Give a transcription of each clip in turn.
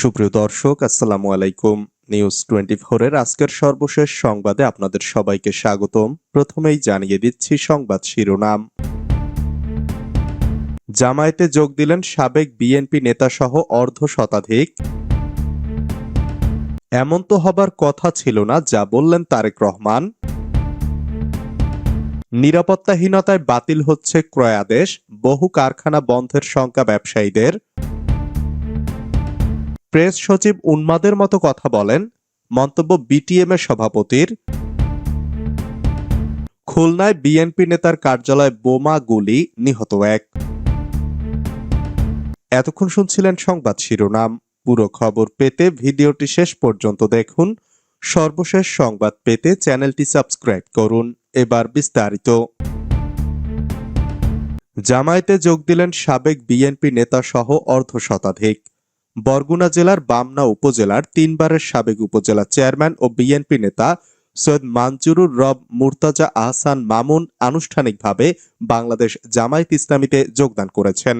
সুপ্রিয় দর্শক, আসসালামু আলাইকুম। নিউজ টোয়েন্টি এর আজকের সর্বশেষ সংবাদে আপনাদের সবাইকে স্বাগতম। প্রথমেই জানিয়ে দিচ্ছি সংবাদ শিরোনাম। জামায়াতে যোগ দিলেন সাবেক বিএনপি নেতাসহ অর্ধ শতাধিক। এমন তো হবার কথা ছিল না, যা বললেন তারেক রহমান। নিরাপত্তাহীনতায় বাতিল হচ্ছে ক্রয়াদেশ, বহু কারখানা বন্ধের সংখ্যা ব্যবসায়ীদের। প্রেস সচিব উন্মাদের মতো কথা বলেন মন্তব্য বিটিএম এর সভাপতির। খুলনায় বিএনপি নেতার কার্যালয়ে বোমা গুলি নিহত এক। এতক্ষণ শুনছিলেন সংবাদ শিরোনাম। পুরো খবর পেতে ভিডিওটি শেষ পর্যন্ত দেখুন। সর্বশেষ সংবাদ পেতে চ্যানেলটি সাবস্ক্রাইব করুন। এবার বিস্তারিত। জামায়াতে যোগ দিলেন সাবেক বিএনপি নেতা সহ অর্ধ শতাধিক। বরগুনা জেলার বামনা উপজেলার তিনবারের সাবেক উপজেলা চেয়ারম্যান ও বিএনপি নেতা সৈয়দ মানজুরুর রব মুর্তাজা আহসান মামুন আনুষ্ঠানিকভাবে বাংলাদেশ জামায়াত ইসলামীতে যোগদান করেছেন।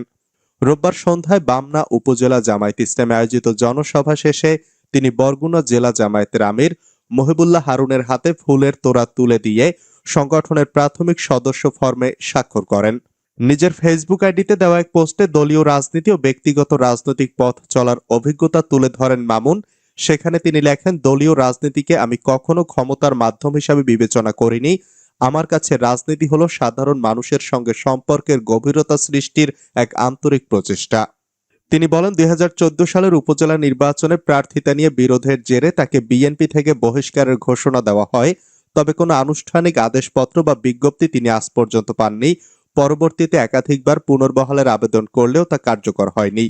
রোববার সন্ধ্যায় বামনা উপজেলা জামায়াত ইসলামে আয়োজিত জনসভা শেষে তিনি বরগুনা জেলা জামায়াতের আমির মহিবুল্লাহ হারুনের হাতে ফুলের তোড়া তুলে দিয়ে সংগঠনের প্রাথমিক সদস্য ফর্মে স্বাক্ষর করেন। নিজের ফেসবুক আইডিতে দেওয়া এক পোস্টে দলীয় রাজনীতি ও ব্যক্তিগত রাজনৈতিক পথ চলার অভিজ্ঞতা তুলে ধরেন মামুন। সেখানে তিনি লেখেন, দলীয় রাজনীতিকে আমি কখনো ক্ষমতার মাধ্যম হিসাবে বিবেচনা করিনি। আমার কাছে রাজনীতি হলো সাধারণ মানুষের সঙ্গে সম্পর্কের গভীরতা সৃষ্টির এক আন্তরিক প্রচেষ্টা। তিনি বলেন, দুই হাজার চোদ্দ সালের উপজেলা নির্বাচনে প্রার্থিতা নিয়ে বিরোধের জেরে তাকে বিএনপি থেকে বহিষ্কারের ঘোষণা দেওয়া হয়। তবে কোনো আনুষ্ঠানিক আদেশপত্র বা বিজ্ঞপ্তি তিনি আজ পর্যন্ত পাননি। পরবর্তীতে একাধিকবার পুনর্বহালের আবেদন করলেও তা কার্যকর হয়নি।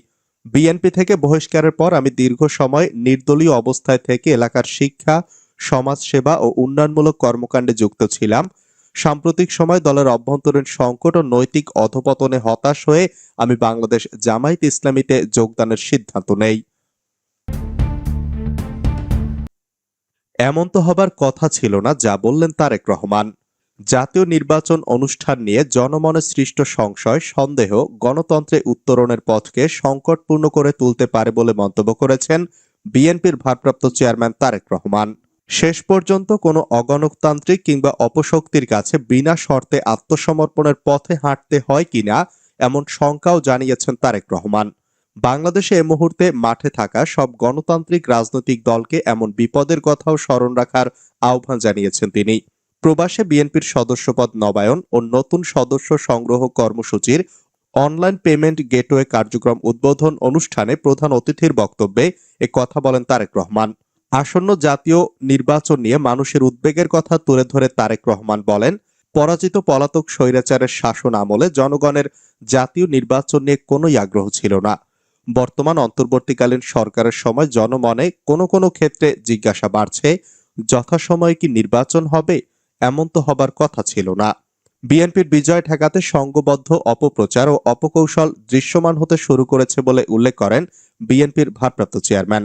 বিএনপি থেকে বহিষ্কারের পর আমি দীর্ঘ সময় নির্দলীয় অবস্থায় থেকে এলাকার শিক্ষা, সমাজসেবা ও উন্নয়নমূলক কর্মকাণ্ডে যুক্ত ছিলাম। সাম্প্রতিক সময় দলের অভ্যন্তরীণ সংকট ও নৈতিক অধপতনে হতাশ হয়ে আমি বাংলাদেশ জামায়াত ইসলামীতে যোগদানের সিদ্ধান্ত নেই। এমন তো হবার কথা ছিল না, যা বললেন তারেক রহমান। জাতীয় নির্বাচন অনুষ্ঠান নিয়ে জনমনে সৃষ্ট সংশয়, সন্দেহ গণতন্ত্রে উত্তরণের পথকে সংকটপূর্ণ করে তুলতে পারে বলে মন্তব্য করেছেন বিএনপির ভারপ্রাপ্ত চেয়ারম্যান তারেক রহমান। শেষ পর্যন্ত কোনো অগণতান্ত্রিক কিংবা অপশক্তির কাছে বিনা শর্তে আত্মসমর্পণের পথে হাঁটতে হয় কিনা এমন শঙ্কাও জানিয়েছেন তারেক রহমান। বাংলাদেশে এ মুহূর্তে মাঠে থাকা সব গণতান্ত্রিক রাজনৈতিক দলকে এমন বিপদের কথাও স্মরণ রাখার আহ্বান জানিয়েছেন তিনি। প্রবাসে বিএনপির সদস্যপদ নবায়ন ও নতুন সদস্য সংগ্রহ কর্মসূচির অনলাইন পেমেন্ট গেটওয়ে কার্যক্রম উদ্বোধন অনুষ্ঠানে প্রধান অতিথির বক্তব্যে এ কথা বলেন তারেক রহমান। আসন্ন জাতীয় নির্বাচন নিয়ে মানুষের উদ্বেগের কথা তুলে ধরে তারেক রহমান বলেন, পরাজিত পলাতক স্বৈরাচারের শাসন আমলে জনগণের জাতীয় নির্বাচন নিয়ে কোনোই আগ্রহ ছিল না। বর্তমান অন্তর্বর্তীকালীন সরকারের সময় জনমনে কোনো কোনো ক্ষেত্রে জিজ্ঞাসা বাড়ছে, যথাসময়ে কি নির্বাচন হবে? এমন তো হবার কথা ছিল না। বিএনপির বিজয় ঠেকাতে সংঘবদ্ধ অপপ্রচার ও অপকৌশল দৃশ্যমান হতে শুরু করেছে বলে উল্লেখ করেন বিএনপির ভারপ্রাপ্ত চেয়ারম্যান।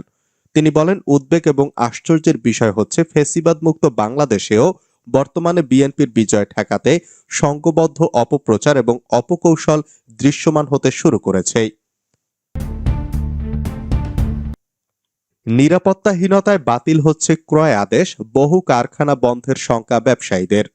তিনি বলেন, উদ্বেগ এবং আশ্চর্যের বিষয় হচ্ছে ফেসিবাদ মুক্ত বাংলাদেশেও বর্তমানে বিএনপির বিজয় ঠেকাতে সংঘবদ্ধ অপপ্রচার এবং অপকৌশল দৃশ্যমান হতে শুরু করেছে। নিরাপত্তাহীনতায় বাতিল হচ্ছে ক্রয় আদেশ, বহু কারখানা বন্ধের শঙ্কা ব্যবসায়ীদের।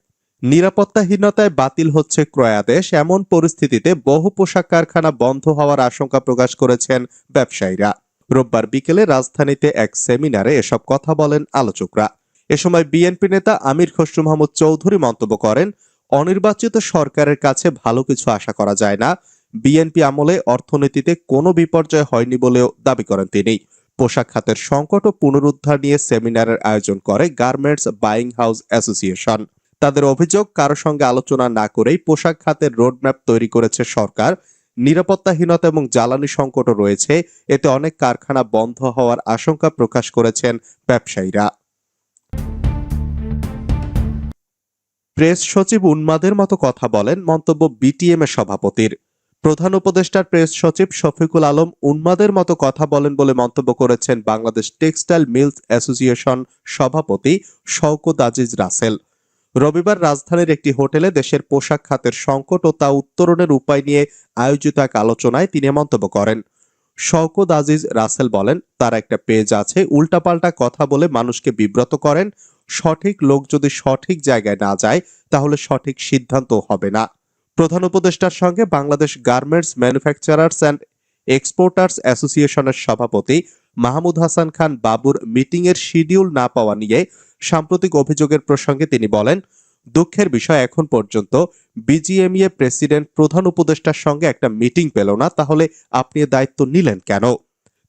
নিরাপত্তাহীনতায় বাতিল হচ্ছে ক্রয় আদেশ, এমন পরিস্থিতিতে বহু পোশাক কারখানা বন্ধ হওয়ার আশঙ্কা প্রকাশ করেছেন ব্যবসায়ীরা। রোববার বিকেলে রাজধানীতে এক সেমিনারে এসব কথা বলেন আলোচকরা। এ সময় বিএনপি নেতা আমির খসরু মাহমুদ চৌধুরী মন্তব্য করেন, অনির্বাচিত সরকারের কাছে ভালো কিছু আশা করা যায় না। বিএনপি আমলে অর্থনীতিতে কোনো বিপর্যয় হয়নি বলেও দাবি করেন তিনি। পোশাক খাতের সংকট ও পুনরুদ্ধার নিয়ে সেমিনারের আয়োজন করে গার্মেন্টস বাইং হাউস অ্যাসোসিয়েশন। তাদের অভিযোগ, কারও সঙ্গে আলোচনা না করেই পোশাক খাতের রোডম্যাপ তৈরি করেছে সরকার। নিরাপত্তাহীনতা এবং জ্বালানি সংকটও রয়েছে। এতে অনেক কারখানা বন্ধ হওয়ার আশঙ্কা প্রকাশ করেছেন ব্যবসায়ীরা। প্রেস সচিব উন্মাদের মতো কথা বলেন মন্তব্য বিটিএম এর সভাপতির। প্রধান উপদেষ্টার প্রেস সচিব শফিকুল আলম উন্মাদের মতো কথা বলেন বলে মন্তব্য করেছেন বাংলাদেশ টেক্সটাইল মিলস অ্যাসোসিয়েশন সভাপতি শওকত আজিজ রাসেল। রবিবার রাজধানীর একটি হোটেলে দেশের পোশাক খাতের সংকট ও তা উত্তরণের উপায় নিয়ে আয়োজিত এক আলোচনায় তিনি মন্তব্য করেন। শওকত আজিজ রাসেল বলেন, তার একটা পেজ আছে, উল্টাপাল্টা কথা বলে মানুষকে বিব্রত করেন। সঠিক লোক যদি সঠিক জায়গায় না যায়, তাহলে সঠিক সিদ্ধান্ত হবে না। প্রধান উপদেষ্টার সঙ্গে Bangladesh garments manufacturers and exporters অ্যাসোসিয়েশনের সভাপতি মাহমুদ হাসান খান বাবুর মিটিংয়ের শিডিউল না পাওয়া নিয়ে সাম্প্রতিক অভিযোগের প্রসঙ্গে তিনি বলেন, দুঃখের বিষয় এখন পর্যন্ত বিজিএমইএ প্রেসিডেন্ট প্রধান উপদেষ্টার সঙ্গে একটা মিটিং পেল না, তাহলে আপনি দায়িত্ব নিলেন কেন?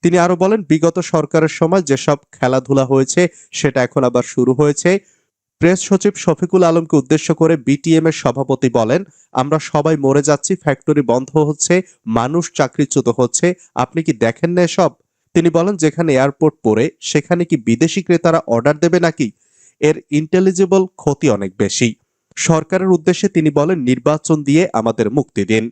তিনি আরও বলেন, বিগত সরকারের সময় যেসব খেলাধুলা হয়েছে, সেটা এখন আবার শুরু হয়েছে। প্রেস সচিব শফিকুল আলমকে উদ্দেশ্য করে বিটিএম এর সভাপতি বলেন, আমরা সবাই মরে যাচ্ছি, ফ্যাক্টরি বন্ধ হচ্ছে, মানুষ চাকরিচ্যুত হচ্ছে, আপনি কি দেখেন না এসব? তিনি বলেন, যেখানে এয়ারপোর্ট পড়ে, সেখানে কি বিদেশি ক্রেতারা অর্ডার দেবে নাকি? এর ইন্টেলিজিবল ক্ষতি অনেক বেশি। সরকারের উদ্দেশ্যে তিনি বলেন, নির্বাচন দিয়ে আমাদের মুক্তি দিন।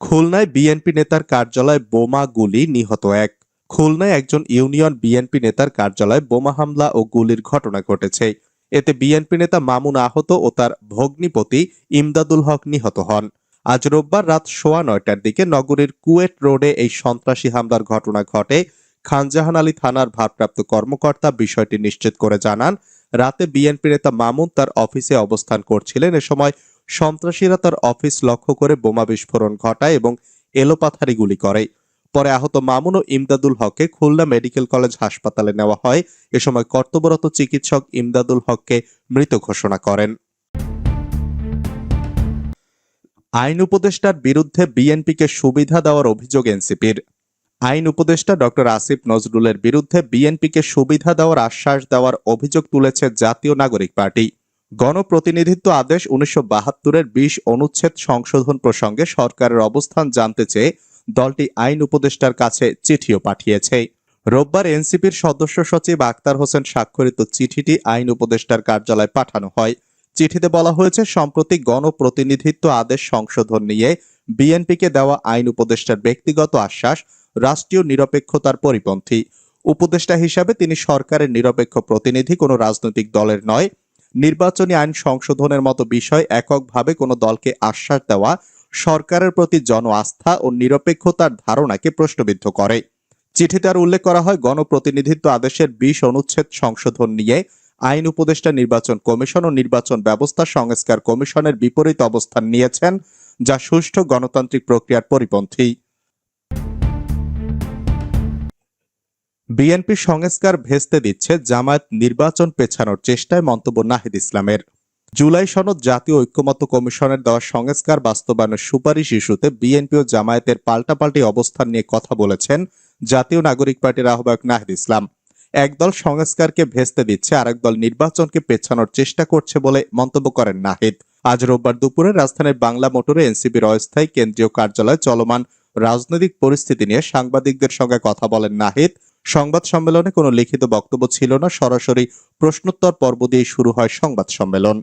খুলনায় বিএনপি নেতার কার্যালয়ে বোমা গুলি নিহত এক। খুলনায় একজন ইউনিয়ন বিএনপি নেতার কার্যালয়ে বোমা হামলা ও গুলির ঘটনা ঘটেছে। এতে বিএনপি নেতা মামুন আহত ও তার ভগ্নিপতি ইমদাদুল হক নিহত হন। আজ রোববার রাত সোয়া নয়টার দিকে নগরীর কুয়েট রোডে এই সন্ত্রাসী হামলার ঘটনা ঘটে। খানজাহান আলী থানার ভারপ্রাপ্ত কর্মকর্তা বিষয়টি নিশ্চিত করে জানান, রাতে বিএনপি নেতা মামুন তার অফিসে অবস্থান করছিলেন। এ সময় সন্ত্রাসীরা তার অফিস লক্ষ্য করে বোমা বিস্ফোরণ ঘটায় এবং এলোপাথারি গুলি করে। পরে আহত মামুন ও ইমদাদুল হককে খুলনা মেডিকেল কলেজ হাসপাতালে নেওয়া হয়। এ সময় কর্তব্যরত চিকিৎসক ইমদাদুল হককে মৃত ঘোষণা করেন। আইন উপদেষ্টার বিরুদ্ধে বিএনপিকে সুবিধা দেওয়ার অভিযোগ এনসিপির। আইন উপদেষ্টা ডক্টর আসিফ নজরুলের বিরুদ্ধে বিএনপিকে সুবিধা দেওয়ার আশ্বাস দেওয়ার অভিযোগ তুলেছে জাতীয় নাগরিক পার্টি। গণপ্রতিনিধিত্ব আদেশ উনিশশো বাহাত্তরের বিশ অনুচ্ছেদ সংশোধন প্রসঙ্গে সরকারের অবস্থান জানতে চেয়ে দলটি আইন উপদেষ্টার কাছে চিঠিও পাঠিয়েছে। রোববার এনসিপির সদস্য সচিব আক্তার হোসেন স্বাক্ষরিত চিঠিটি আইন উপদেষ্টার কার্যালয়ে পাঠানো হয়। চিঠিতে বলা হয়েছে, সম্প্রতি গণপ্রতিনিধিত্ব আদেশ সংশোধন নিয়ে বিএনপিকে দেওয়া আইন উপদেষ্টার ব্যক্তিগত আশ্বাস রাষ্ট্রীয় নিরপেক্ষতার পরিপন্থী। উপদেষ্টা হিসাবে তিনি সরকারের নিরপেক্ষ প্রতিনিধি, কোনো রাজনৈতিক দলের নয়। নির্বাচনী আইন সংশোধনের মতো বিষয় এককভাবে কোনো দলকে আশ্বাস দেওয়া সরকারের প্রতি জন আস্থা ও নিরপেক্ষতার ধারণাকে প্রশ্নবিদ্ধ করে। চিঠিতে আর উল্লেখ করা হয়, গণপ্রতিনিধিত্ব আদেশের বিশ অনুচ্ছেদ সংশোধন নিয়ে আইন উপদেষ্টা নির্বাচন কমিশন ও নির্বাচন ব্যবস্থা সংস্কার কমিশনের বিপরীত অবস্থান নিয়েছেন, যা সুষ্ঠু গণতান্ত্রিক প্রক্রিয়ার পরিপন্থী। বিএনপি সংস্কার ভেস্তে দিচ্ছে জামায়াত নির্বাচন পেছানোর চেষ্টায় মন্তব্য নাহিদ ইসলামের। জুলাই সনদ জাতীয় ঐক্যমত্য কমিশনের দেওয়া সংস্কার বাস্তবায়নের সুপারিশ ইস্যুতে বিএনপি ও জামায়াতের পাল্টাপাল্টি অবস্থান নিয়ে কথা বলেছেন জাতীয় নাগরিক পার্টির আহ্বায়ক নাহিদ ইসলাম। একদল সংস্কারকে ভেস্তে দিচ্ছে, আরেক দল নির্বাচনকে পেছানোর চেষ্টা করছে বলে মন্তব্য করেন নাহিদ। আজ রোববার দুপুরে রাজধানীর বাংলা মোটরে এনসিপির অস্থায়ী কেন্দ্রীয় কার্যালয়ে চলমান রাজনৈতিক পরিস্থিতি নিয়ে সাংবাদিকদের সঙ্গে কথা বলেন নাহিদ। সংবাদ সম্মেলনে কোনো লিখিত বক্তব্য ছিল না, সরাসরি প্রশ্নোত্তর পর্ব দিয়ে শুরু হয় সংবাদ সম্মেলন।